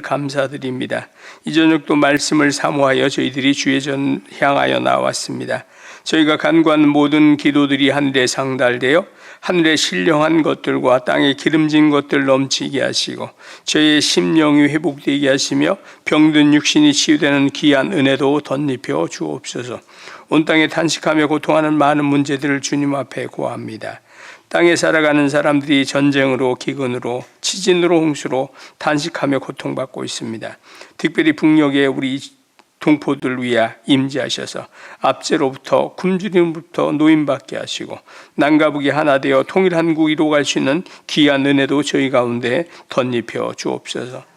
감사드립니다. 이 저녁도 말씀을 사모하여 저희들이 주의 전 향하여 나왔습니다. 저희가 간구한 모든 기도들이 하늘에 상달되어 하늘의 신령한 것들과 땅에 기름진 것들 넘치게 하시고 저희의 심령이 회복되게 하시며 병든 육신이 치유되는 귀한 은혜도 덧입혀 주옵소서. 온 땅에 탄식하며 고통하는 많은 문제들을 주님 앞에 고합니다. 땅에 살아가는 사람들이 전쟁으로 기근으로 지진으로 홍수로 단식하며 고통받고 있습니다. 특별히 북녘에 우리 동포들 위하 임재하셔서 압제로부터 굶주림부터 노임받게 하시고 난가북이 하나 되어 통일 한국 이루어갈 수 있는 귀한 은혜도 저희 가운데 덧입혀 주옵소서.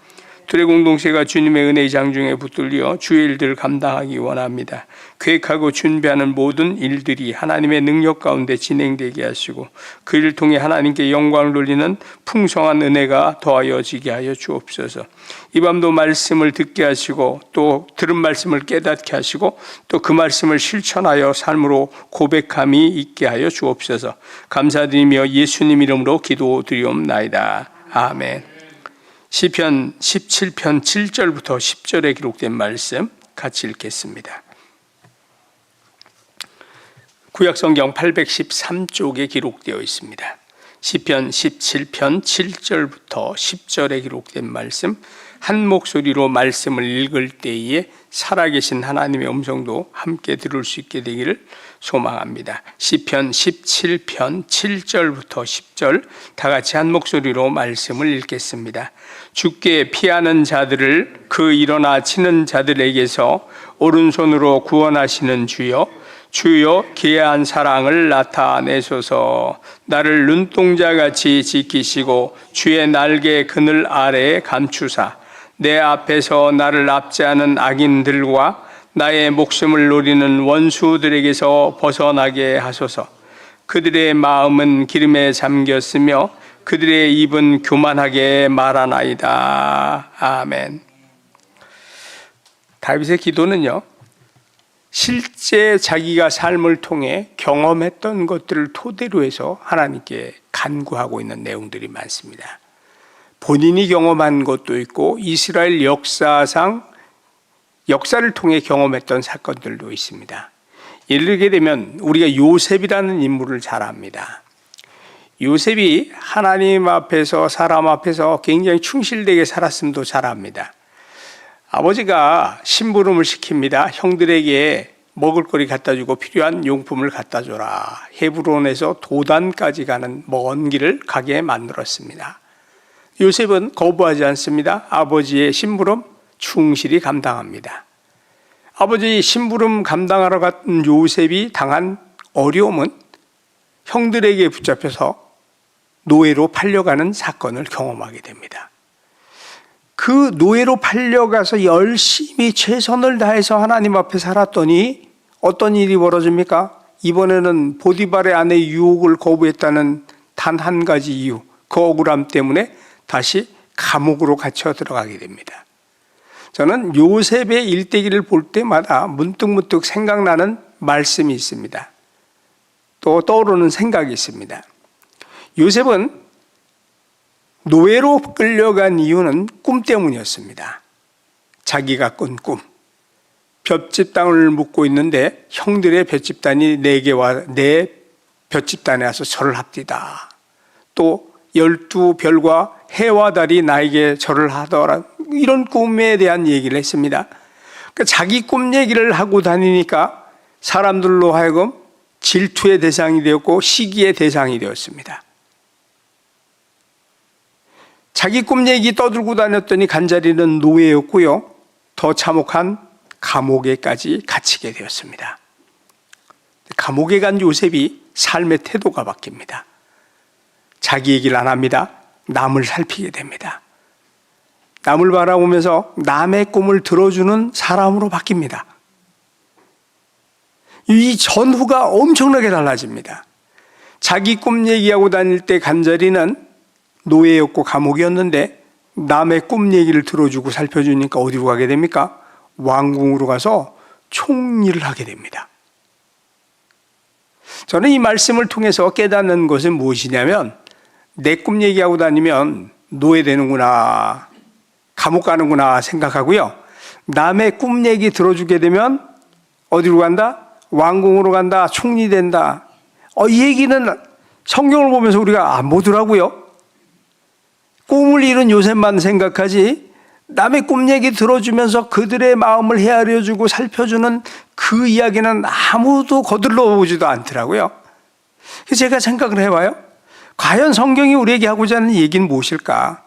둘의 공동체가 주님의 은혜의 장중에 붙들려 주의 일들을 감당하기 원합니다. 계획하고 준비하는 모든 일들이 하나님의 능력 가운데 진행되게 하시고 그 일을 통해 하나님께 영광을 돌리는 풍성한 은혜가 더하여지게 하여 주옵소서. 이 밤도 말씀을 듣게 하시고 또 들은 말씀을 깨닫게 하시고 또 그 말씀을 실천하여 삶으로 고백함이 있게 하여 주옵소서. 감사드리며 예수님 이름으로 기도드리옵나이다. 아멘. 시편 17편 7절부터 10절에 기록된 말씀 같이 읽겠습니다. 구약 성경 813쪽에 기록되어 있습니다. 시편 17편 7절부터 10절에 기록된 말씀 한 목소리로 말씀을 읽을 때에 살아계신 하나님의 음성도 함께 들을 수 있게 되기를 소망합니다. 시편 17편 7절부터 10절 다 같이 한 목소리로 말씀을 읽겠습니다. 죽게 피하는 자들을 그 일어나 치는 자들에게서 오른손으로 구원하시는 주여 주여 기이한 사랑을 나타내소서 나를 눈동자같이 지키시고 주의 날개 그늘 아래에 감추사 내 앞에서 나를 압제하는 악인들과 나의 목숨을 노리는 원수들에게서 벗어나게 하소서. 그들의 마음은 기름에 잠겼으며 그들의 입은 교만하게 말하나이다. 아멘. 다윗의 기도는요, 실제 자기가 삶을 통해 경험했던 것들을 토대로 해서 하나님께 간구하고 있는 내용들이 많습니다. 본인이 경험한 것도 있고 이스라엘 역사상 역사를 통해 경험했던 사건들도 있습니다. 예를 들게 되면 우리가 요셉이라는 인물을 잘 압니다. 요셉이 하나님 앞에서 사람 앞에서 굉장히 충실되게 살았음도 잘 압니다. 아버지가 심부름을 시킵니다. 형들에게 먹을 거리 갖다 주고 필요한 용품을 갖다 줘라. 헤브론에서 도단까지 가는 먼 길을 가게 만들었습니다. 요셉은 거부하지 않습니다. 아버지의 심부름 충실히 감당합니다. 아버지 심부름 감당하러 갔던 요셉이 당한 어려움은 형들에게 붙잡혀서 노예로 팔려가는 사건을 경험하게 됩니다. 그 노예로 팔려가서 열심히 최선을 다해서 하나님 앞에 살았더니 어떤 일이 벌어집니까? 이번에는 보디발의 아내 유혹을 거부했다는 단 한 가지 이유, 그 억울함 때문에 다시 감옥으로 갇혀 들어가게 됩니다. 저는 요셉의 일대기를 볼 때마다 문득문득 생각나는 말씀이 있습니다. 또 떠오르는 생각이 있습니다. 요셉은 노예로 끌려간 이유는 꿈 때문이었습니다. 자기가 꾼 꿈. 볏집 땅을 묻고 있는데 형들의 볏집단이 내게 와, 내 볏집단에 와서 절을 합디다. 또 열두 별과 해와 달이 나에게 절을 하더라. 이런 꿈에 대한 얘기를 했습니다. 그러니까 자기 꿈 얘기를 하고 다니니까 사람들로 하여금 질투의 대상이 되었고 시기의 대상이 되었습니다. 자기 꿈 얘기 떠들고 다녔더니 간자리는 노예였고요. 더 참혹한 감옥에까지 갇히게 되었습니다. 감옥에 간 요셉이 삶의 태도가 바뀝니다. 자기 얘기를 안 합니다. 남을 살피게 됩니다. 남을 바라보면서 남의 꿈을 들어주는 사람으로 바뀝니다. 이 전후가 엄청나게 달라집니다. 자기 꿈 얘기하고 다닐 때 간절이는 노예였고 감옥이었는데 남의 꿈 얘기를 들어주고 살펴주니까 어디로 가게 됩니까? 왕궁으로 가서 총리를 하게 됩니다. 저는 이 말씀을 통해서 깨닫는 것은 무엇이냐면 내 꿈 얘기하고 다니면 노예되는구나. 감옥 가는구나 생각하고요. 남의 꿈 얘기 들어주게 되면 어디로 간다? 왕궁으로 간다. 총리 된다. 어, 이 얘기는 성경을 보면서 우리가 안 보더라고요. 꿈을 이룬 요셉만 생각하지 남의 꿈 얘기 들어주면서 그들의 마음을 헤아려주고 살펴주는 그 이야기는 아무도 거들러 오지도 않더라고요. 그래서 제가 생각을 해봐요. 과연 성경이 우리에게 하고자 하는 얘기는 무엇일까?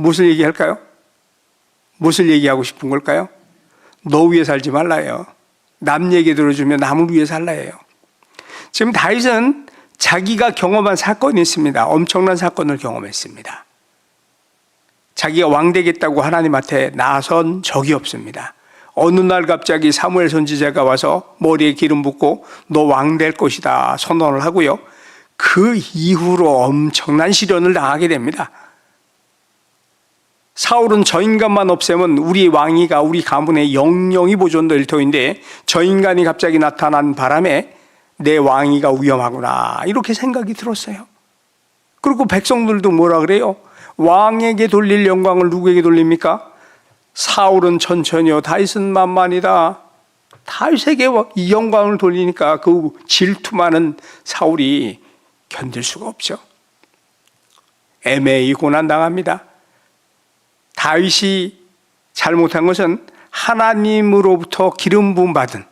무엇을 얘기할까요? 무엇을 얘기하고 싶은 걸까요? 너 위에 살지 말라요. 남 얘기 들어주면 남을 위해 살라예요. 지금 다윗은 자기가 경험한 사건이 있습니다. 엄청난 사건을 경험했습니다. 자기가 왕 되겠다고 하나님한테 나선 적이 없습니다. 어느 날 갑자기 사무엘 선지자가 와서 머리에 기름 붓고 너 왕 될 것이다 선언을 하고요. 그 이후로 엄청난 시련을 당하게 됩니다. 사울은 저 인간만 없애면 우리 왕위가 우리 가문의 영영이 보존될 터인데 저 인간이 갑자기 나타난 바람에 내 왕위가 위험하구나 이렇게 생각이 들었어요. 그리고 백성들도 뭐라 그래요? 왕에게 돌릴 영광을 누구에게 돌립니까? 사울은 천천히요 다윗은 만만이다. 다윗에게 이 영광을 돌리니까 그 질투 많은 사울이 견딜 수가 없죠. 애매히 고난 당합니다. 다윗이 잘못한 것은 하나님으로부터 기름 부음 받은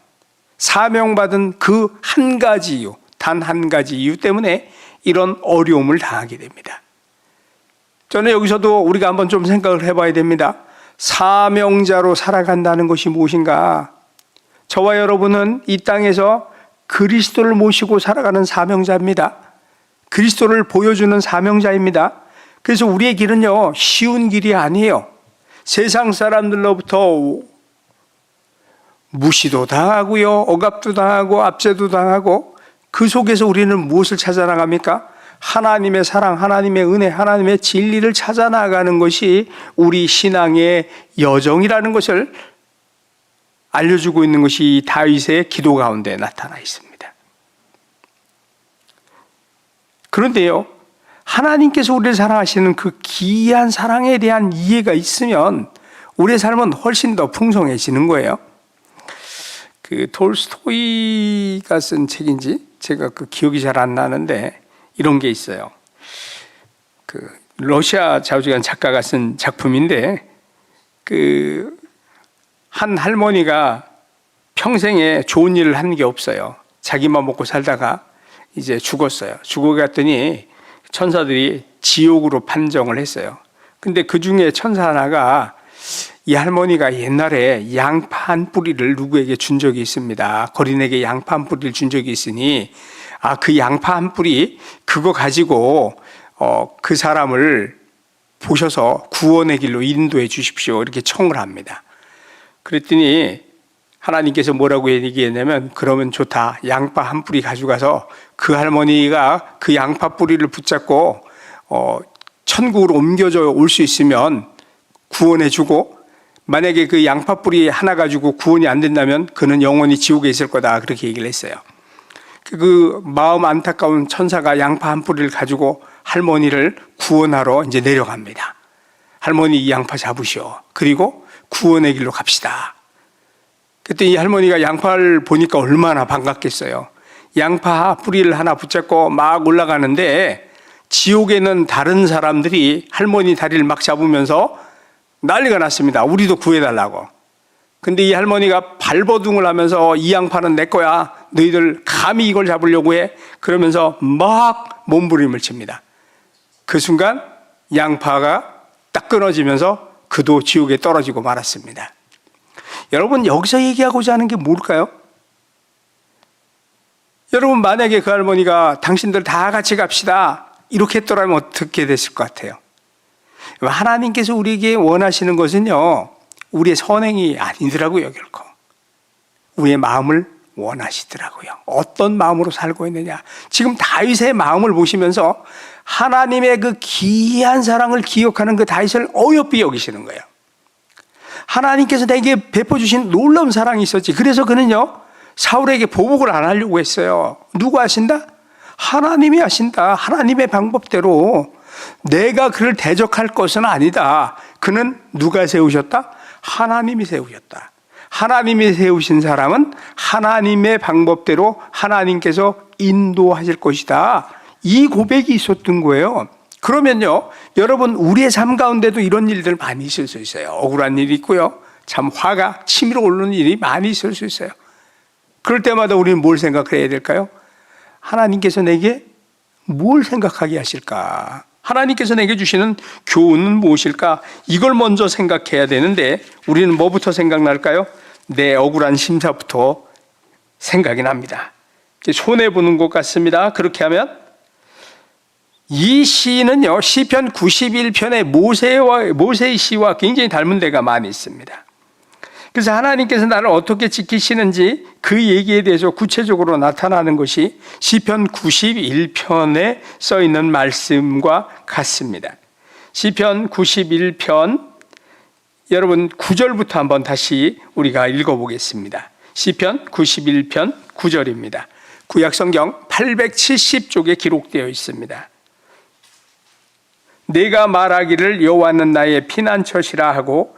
사명 받은 그 한 가지 이유, 단 한 가지 이유 때문에 이런 어려움을 당하게 됩니다. 저는 여기서도 우리가 한번 좀 생각을 해봐야 됩니다. 사명자로 살아간다는 것이 무엇인가? 저와 여러분은 이 땅에서 그리스도를 모시고 살아가는 사명자입니다. 그리스도를 보여주는 사명자입니다. 그래서 우리의 길은요, 쉬운 길이 아니에요. 세상 사람들로부터 무시도 당하고요, 억압도 당하고, 압제도 당하고, 그 속에서 우리는 무엇을 찾아 나갑니까? 하나님의 사랑, 하나님의 은혜, 하나님의 진리를 찾아 나가는 것이 우리 신앙의 여정이라는 것을 알려주고 있는 것이 다윗의 기도 가운데 나타나 있습니다. 그런데요, 하나님께서 우리를 사랑하시는 그 기이한 사랑에 대한 이해가 있으면 우리의 삶은 훨씬 더 풍성해지는 거예요. 그 톨스토이가 쓴 책인지 제가 그 기억이 잘 안 나는데 이런 게 있어요. 그 러시아 자우지간 작가가 쓴 작품인데 그 한 할머니가 평생에 좋은 일을 한 게 없어요. 자기만 먹고 살다가 이제 죽었어요. 죽어 갔더니 천사들이 지옥으로 판정을 했어요. 근데 그 중에 천사 하나가 이 할머니가 옛날에 양파 한 뿌리를 누구에게 준 적이 있습니다. 거린에게 양파 한 뿌리를 준 적이 있으니 아 그 양파 한 뿌리 그거 가지고 어 그 사람을 보셔서 구원의 길로 인도해 주십시오. 이렇게 청을 합니다. 그랬더니 하나님께서 뭐라고 얘기했냐면 그러면 좋다. 양파 한 뿌리 가져가서 그 할머니가 그 양파 뿌리를 붙잡고 어 천국으로 옮겨져 올 수 있으면 구원해 주고 만약에 그 양파 뿌리 하나 가지고 구원이 안 된다면 그는 영원히 지옥에 있을 거다. 그렇게 얘기를 했어요. 그 마음 안타까운 천사가 양파 한 뿌리를 가지고 할머니를 구원하러 이제 내려갑니다. 할머니 이 양파 잡으시오. 그리고 구원의 길로 갑시다. 그때 이 할머니가 양파를 보니까 얼마나 반갑겠어요. 양파 뿌리를 하나 붙잡고 막 올라가는데 지옥에는 다른 사람들이 할머니 다리를 막 잡으면서 난리가 났습니다. 우리도 구해달라고. 근데 이 할머니가 발버둥을 하면서 이 양파는 내 거야. 너희들 감히 이걸 잡으려고 해. 그러면서 막 몸부림을 칩니다. 그 순간 양파가 딱 끊어지면서 그도 지옥에 떨어지고 말았습니다. 여러분 여기서 얘기하고자 하는 게 뭘까요? 여러분 만약에 그 할머니가 당신들 다 같이 갑시다. 이렇게 했더라면 어떻게 됐을 것 같아요? 하나님께서 우리에게 원하시는 것은요 우리의 선행이 아니더라고요 결코. 우리의 마음을 원하시더라고요. 어떤 마음으로 살고 있느냐. 지금 다윗의 마음을 보시면서 하나님의 그 기이한 사랑을 기억하는 그 다윗을 어여삐 여기시는 거예요. 하나님께서 내게 베풀어 주신 놀라운 사랑이 있었지. 그래서 그는요, 사울에게 보복을 안 하려고 했어요. 누구 하신다? 하나님이 하신다. 하나님의 방법대로 내가 그를 대적할 것은 아니다. 그는 누가 세우셨다? 하나님이 세우셨다. 하나님이 세우신 사람은 하나님의 방법대로 하나님께서 인도하실 것이다. 이 고백이 있었던 거예요. 그러면요, 여러분, 우리의 삶 가운데도 이런 일들 많이 있을 수 있어요. 억울한 일이 있고요. 참 화가 치밀어 오르는 일이 많이 있을 수 있어요. 그럴 때마다 우리는 뭘 생각해야 될까요? 하나님께서 내게 뭘 생각하게 하실까? 하나님께서 내게 주시는 교훈은 무엇일까? 이걸 먼저 생각해야 되는데 우리는 뭐부터 생각날까요? 내 억울한 심사부터 생각이 납니다. 손해 보는 것 같습니다. 그렇게 하면 이 시는요 시편 91편의 모세와 모세의 시와 굉장히 닮은 데가 많이 있습니다. 그래서 하나님께서 나를 어떻게 지키시는지 그 얘기에 대해서 구체적으로 나타나는 것이 시편 91편에 써 있는 말씀과 같습니다. 시편 91편 여러분 9절부터 한번 다시 우리가 읽어 보겠습니다. 시편 91편 9절입니다. 구약 성경 870쪽에 기록되어 있습니다. 내가 말하기를 여호와는 나의 피난처시라 하고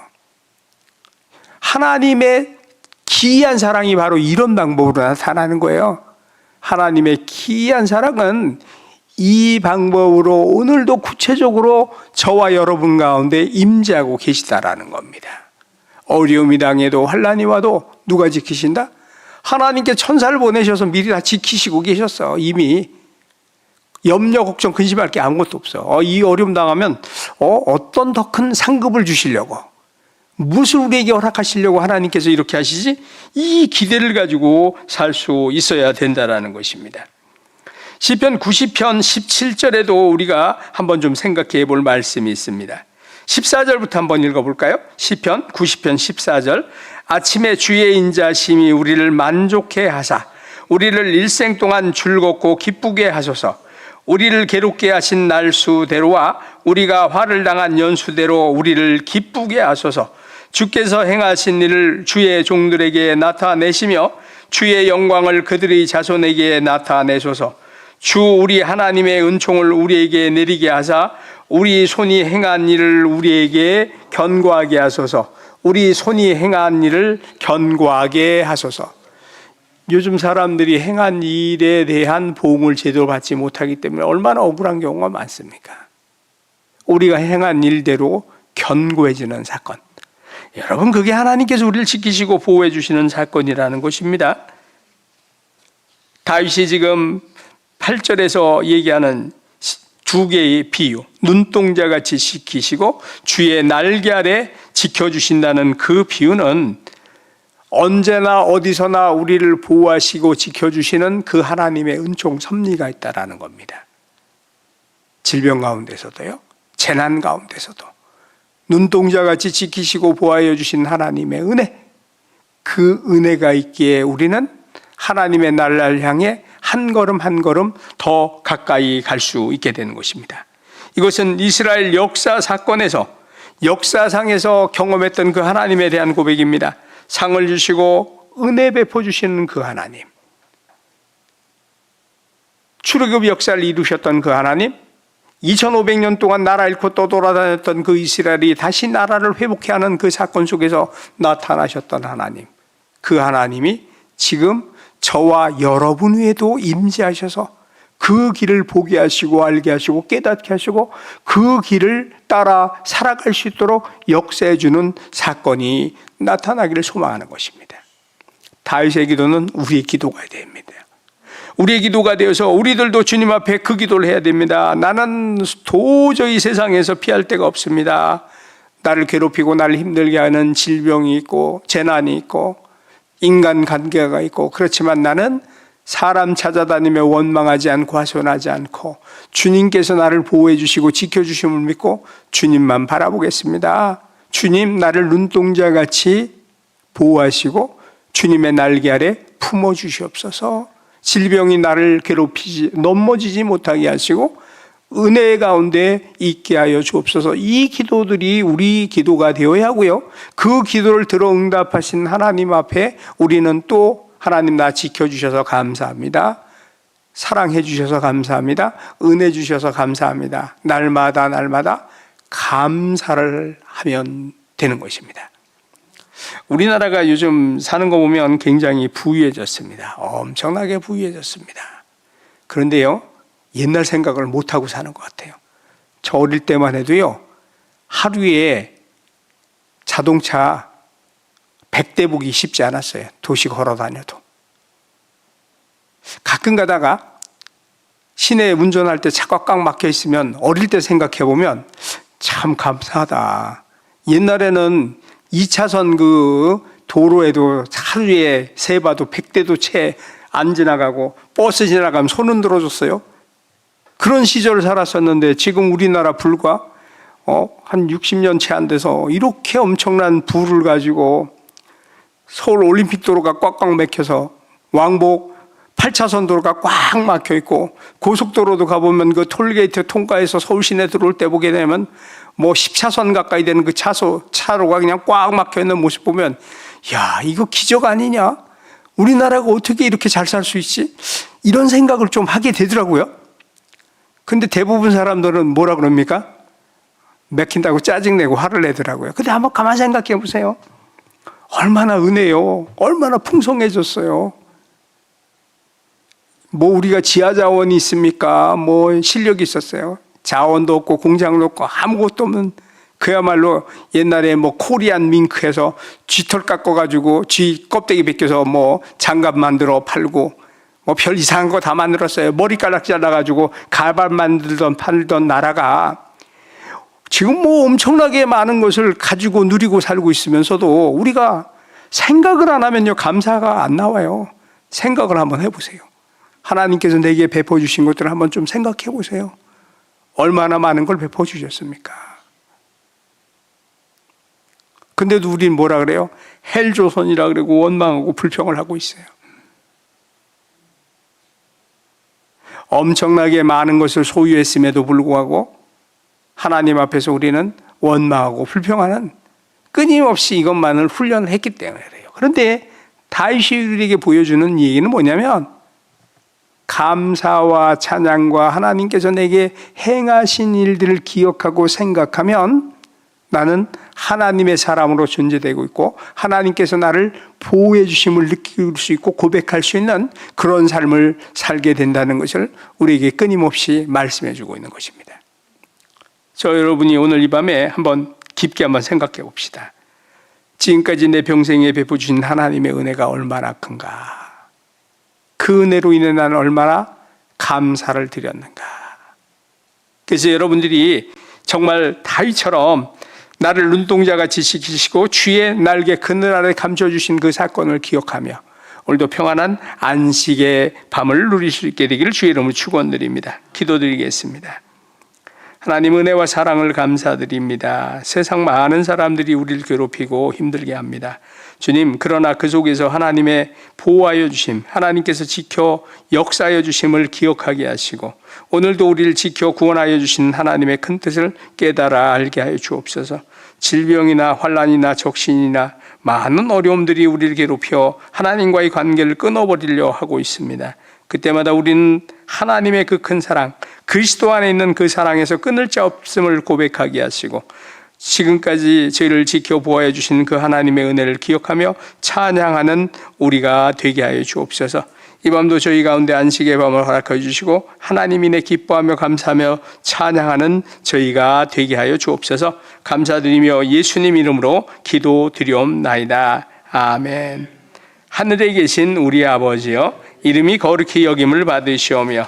하나님의 기이한 사랑이 바로 이런 방법으로 나타나는 거예요. 하나님의 기이한 사랑은 이 방법으로 오늘도 구체적으로 저와 여러분 가운데 임재하고 계시다라는 겁니다. 어려움이 당해도 환란이 와도 누가 지키신다? 하나님께 천사를 보내셔서 미리 다 지키시고 계셨어. 이미 염려, 걱정, 근심할 게 아무것도 없어. 어, 이 어려움 당하면 어, 어떤 더 큰 상급을 주시려고 무엇을 우리에게 허락하시려고 하나님께서 이렇게 하시지? 이 기대를 가지고 살 수 있어야 된다라는 것입니다. 시편 90편 17절에도 우리가 한번 좀 생각해 볼 말씀이 있습니다. 14절부터 한번 읽어 볼까요? 시편 90편 14절. 아침에 주의 인자심이 우리를 만족해 하사 우리를 일생 동안 즐겁고 기쁘게 하소서. 우리를 괴롭게 하신 날수대로와 우리가 화를 당한 연수대로 우리를 기쁘게 하소서. 주께서 행하신 일을 주의 종들에게 나타내시며 주의 영광을 그들의 자손에게 나타내소서. 주 우리 하나님의 은총을 우리에게 내리게 하사 우리 손이 행한 일을 우리에게 견고하게 하소서. 우리 손이 행한 일을 견고하게 하소서. 요즘 사람들이 행한 일에 대한 보응을 제대로 받지 못하기 때문에 얼마나 억울한 경우가 많습니까? 우리가 행한 일대로 견고해지는 사건. 여러분, 그게 하나님께서 우리를 지키시고 보호해 주시는 사건이라는 것입니다. 다윗이 지금 8절에서 얘기하는 두 개의 비유, 눈동자 같이 지키시고 주의 날개 아래 지켜 주신다는 그 비유는 언제나 어디서나 우리를 보호하시고 지켜 주시는 그 하나님의 은총 섭리가 있다라는 겁니다. 질병 가운데서도요, 재난 가운데서도 눈동자 같이 지키시고 보호하여 주신 하나님의 은혜, 그 은혜가 있기에 우리는 하나님의 나라를 향해 한 걸음 한 걸음 더 가까이 갈 수 있게 되는 것입니다. 이것은 이스라엘 역사 사건에서 역사상에서 경험했던 그 하나님에 대한 고백입니다. 상을 주시고 은혜 베풀어 주시는 그 하나님. 출애굽 역사를 이루셨던 그 하나님, 2500년 동안 나라 잃고 떠돌아다녔던 그 이스라엘이 다시 나라를 회복해 하는 그 사건 속에서 나타나셨던 하나님. 그 하나님이 지금 저와 여러분 위에도 임재하셔서 그그 길을 보게 하시고 알게 하시고 깨닫게 하시고 그 길을 따라 살아갈 수 있도록 역사해 주는 사건이 나타나기를 소망하는 것입니다. 다윗의 기도는 우리의 기도가 됩니다. 우리의 기도가 되어서 우리들도 주님 앞에 그 기도를 해야 됩니다. 나는 도저히 세상에서 피할 데가 없습니다. 나를 괴롭히고 나를 힘들게 하는 질병이 있고 재난이 있고 인간 관계가 있고 그렇지만 나는 사람 찾아다니며 원망하지 않고 하소연하지 않고 주님께서 나를 보호해 주시고 지켜 주심을 믿고 주님만 바라보겠습니다. 주님 나를 눈동자 같이 보호하시고 주님의 날개 아래 품어 주시옵소서. 질병이 나를 괴롭히지 넘어지지 못하게 하시고 은혜 가운데 있게 하여 주옵소서. 이 기도들이 우리 기도가 되어야 하고요. 그 기도를 들어 응답하신 하나님 앞에 우리는 또 하나님 나 지켜 주셔서 감사합니다. 사랑해 주셔서 감사합니다. 은혜 주셔서 감사합니다. 날마다 날마다 감사를 하면 되는 것입니다. 우리나라가 요즘 사는 거 보면 굉장히 부유해졌습니다. 엄청나게 부유해졌습니다. 그런데요, 옛날 생각을 못하고 사는 것 같아요. 저 어릴 때만 해도요, 하루에 자동차 100대 보기 쉽지 않았어요. 도시 걸어 다녀도. 가끔 가다가 시내에 운전할 때 차가 꽉 막혀 있으면 어릴 때 생각해 보면 참 감사하다. 옛날에는 2차선 그 도로에도 하루에 세 봐도 100대도 채 안 지나가고 버스 지나가면 손 흔들어 줬어요. 그런 시절을 살았었는데 지금 우리나라 불과 어, 한 60년 채 안 돼서 이렇게 엄청난 부를 가지고 서울 올림픽 도로가 꽉꽉 막혀서 왕복 8차선 도로가 꽉 막혀 있고 고속도로도 가보면 그 톨게이트 통과해서 서울 시내 들어올 때 보게 되면 뭐 10차선 가까이 되는 그 차소, 차로가 그냥 꽉 막혀 있는 모습 보면 야, 이거 기적 아니냐? 우리나라가 어떻게 이렇게 잘 살 수 있지? 이런 생각을 좀 하게 되더라고요. 근데 대부분 사람들은 뭐라 그럽니까? 맥힌다고 짜증내고 화를 내더라고요. 근데 한번 가만 생각해 보세요. 얼마나 은혜요. 얼마나 풍성해졌어요. 뭐 우리가 지하 자원이 있습니까? 뭐 실력이 있었어요. 자원도 없고 공장도 없고 아무것도 없는 그야말로 옛날에 뭐 코리안 밍크에서 쥐털 깎아가지고 쥐 껍데기 벗겨서 뭐 장갑 만들어 팔고 뭐 별 이상한 거 다 만들었어요. 머리카락 잘라가지고 가발 만들던 팔던 나라가 지금 뭐 엄청나게 많은 것을 가지고 누리고 살고 있으면서도 우리가 생각을 안 하면요 감사가 안 나와요. 생각을 한번 해보세요. 하나님께서 내게 베풀어 주신 것들을 한번 좀 생각해 보세요. 얼마나 많은 걸 베풀어 주셨습니까? 근데도 우리는 뭐라 그래요? 헬조선이라 그러고 원망하고 불평을 하고 있어요. 엄청나게 많은 것을 소유했음에도 불구하고 하나님 앞에서 우리는 원망하고 불평하는 끊임없이 이것만을 훈련을 했기 때문에 그래요. 그런데 다윗이 우리에게 보여주는 얘기는 뭐냐면 감사와 찬양과 하나님께서 내게 행하신 일들을 기억하고 생각하면 나는 하나님의 사람으로 존재되고 있고 하나님께서 나를 보호해 주심을 느낄 수 있고 고백할 수 있는 그런 삶을 살게 된다는 것을 우리에게 끊임없이 말씀해 주고 있는 것입니다. 저 여러분이 오늘 이 밤에 한번 깊게 한번 생각해 봅시다. 지금까지 내 평생에 베푸 주신 하나님의 은혜가 얼마나 큰가? 그 은혜로 인해 나는 얼마나 감사를 드렸는가? 그래서 여러분들이 정말 다윗처럼 나를 눈동자같이 지키시고 주의 날개 그늘 아래 감춰주신 그 사건을 기억하며 오늘도 평안한 안식의 밤을 누릴 수 있게 되기를 주의 이름으로 축원드립니다. 기도드리겠습니다. 하나님 은혜와 사랑을 감사드립니다. 세상 많은 사람들이 우리를 괴롭히고 힘들게 합니다. 주님, 그러나 그 속에서 하나님의 보호하여 주심, 하나님께서 지켜 역사하여 주심을 기억하게 하시고, 오늘도 우리를 지켜 구원하여 주신 하나님의 큰 뜻을 깨달아 알게 하여 주옵소서. 질병이나 환란이나 적신이나 많은 어려움들이 우리를 괴롭혀 하나님과의 관계를 끊어버리려 하고 있습니다. 그때마다 우리는 하나님의 그 큰 사랑, 그리스도 안에 있는 그 사랑에서 끊을 자 없음을 고백하게 하시고 지금까지 저희를 지켜 보호해 주신 그 하나님의 은혜를 기억하며 찬양하는 우리가 되게 하여 주옵소서. 이 밤도 저희 가운데 안식의 밤을 허락해 주시고 하나님 이 내 기뻐하며 감사하며 찬양하는 저희가 되게 하여 주옵소서 감사드리며 예수님 이름으로 기도드리옵나이다. 아멘. 하늘에 계신 우리 아버지여 이름이 거룩히 여김을 받으시오며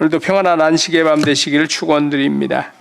오늘도 평안한 안식의 밤 되시기를 축원드립니다.